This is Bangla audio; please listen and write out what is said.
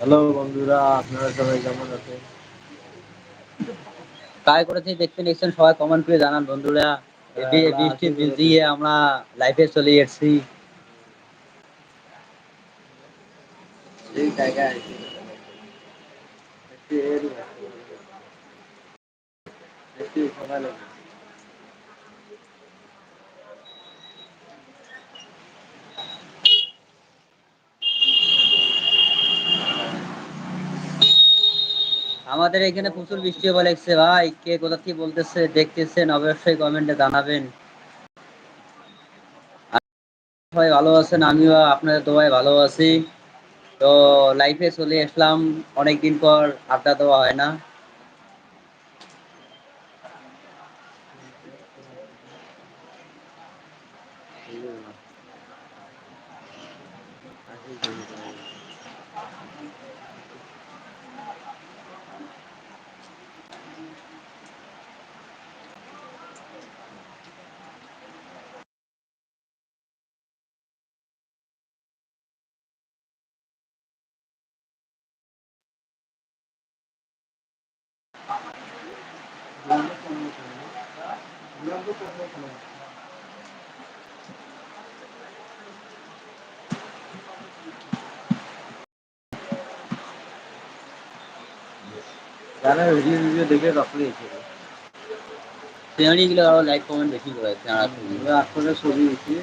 হ্যালো বন্ধুরা আপনারা সবাই কেমন আছেন? কাজ করেছি দেখতে নিচ্ছেন সবাই কমেন্ট করে জানান বন্ধুরা। হ্যাঁ, আমরা বৃষ্টি ভিজিয়ে আমরা লাইফে চলে এসেছি। এই জায়গায় আছি। আমাদের এখানে প্রচুর বৃষ্টি লাগছে ভাই। কে কোথা থেকে বলতেছে, দেখতেছেন, অবশ্যই কমেন্টে জানাবেন। সবাই ভালো আছেন? আমিও আপনাদের দোয়ায় ভালো আছি। তো লাইফে চলে আসলাম। অনেকদিন পর আড্ডা দেওয়া হয় না। যারা ভিডিও ভিডিও দেখে এসে লাইক কমেন্ট বেশি করে আসলে ছবি দিচ্ছি